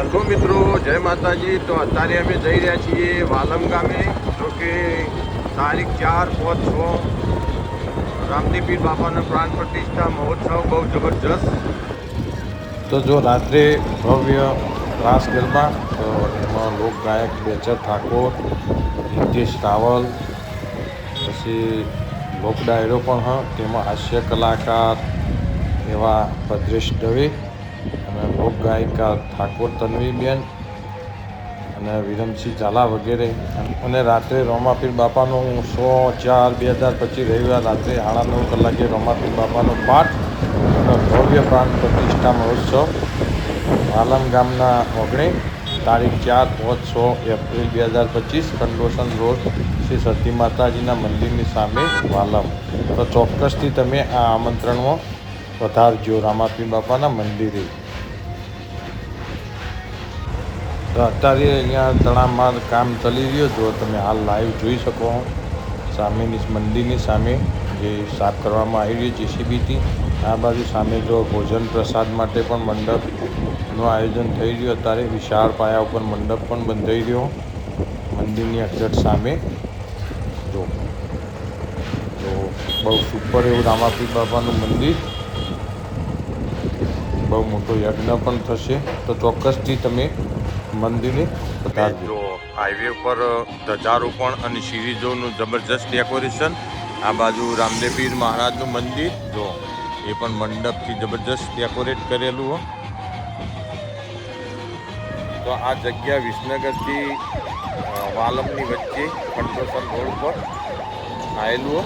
Hello મિત્રો, જય માતાજી. તો અત્યારે અમે જઈ રહ્યા છીએ વાલમ ગામે, જો કે તારીખ ચાર, પાંચ, છ રામદીપીર બાપાના પ્રાણ પ્રતિષ્ઠા મહોત્સવ બહુ જબરજસ્ત. તો જો રાત્રે ભવ્ય રાસ ગરબા, તો એમાં લોકગાયક બેચર ઠાકોર હિતેશ રાવલ, પછી લોક ડાયરો પણ હ, તેમાં હાસ્ય કલાકાર એવા ભદ્રેશ દવે અને લોક ગાયિકા ઠાકોર તન્વીબેન અને વિરમસિંહ ઝાલા વગેરે. અને રાત્રે રોમાપીર બાપાનો સો ચાર બે હજાર પચીસ રવિવાર રાત્રે સાડા નવ કલાકે રોમાપીર બાપાનો પાઠ અને ભવ્ય પ્રાણ પ્રતિષ્ઠા મહોત્સવ આલમ ગામના ઓગણી તારીખ ચાર પાંચ છ એપ્રિલ બે હજાર પચીસ કંડોસન રોડ શ્રી સતી માતાજીના મંદિરની સામે વાલમ. તો ચોક્કસથી તમે આ આમંત્રણમાં વધારજો રામાપીર બાપાના મંદિરે. તો અત્યારે અહીંયા તણામાં કામ ચાલી રહ્યું જો તમે હાલ લાઈવ જોઈ શકો સામેની મંદિરની સામે જે સાફ કરવામાં આવી રહ્યું જેસીબીથી આ બાજુ સામે જો ભોજન પ્રસાદ માટે પણ મંડપનું આયોજન થઈ રહ્યું. અત્યારે વિશાળ પાયા ઉપર મંડપ પણ બંધાઈ રહ્યો. મંદિરની એક્ઝેક્ટ સામે જો તો બહુ સુપર એવું રામાપીર બાબાનું મંદિર. બહુ મોટો યજ્ઞ પણ થશે. તો ચોક્કસથી તમે મંદિરે જો હાઈવે પર ધજારોપણ અને શિરીજોનું જબરજસ્ત ડેકોરેશન આ બાજુ રામદેવીર મહારાજનું મંદિર, જો, એ પણ મંડપથી જબરજસ્ત ડેકોરેટ કરેલું હો. તો આ જગ્યા વિસનગરથી વાલમની વચ્ચે કંડોસન રોડ પર આવેલું હો.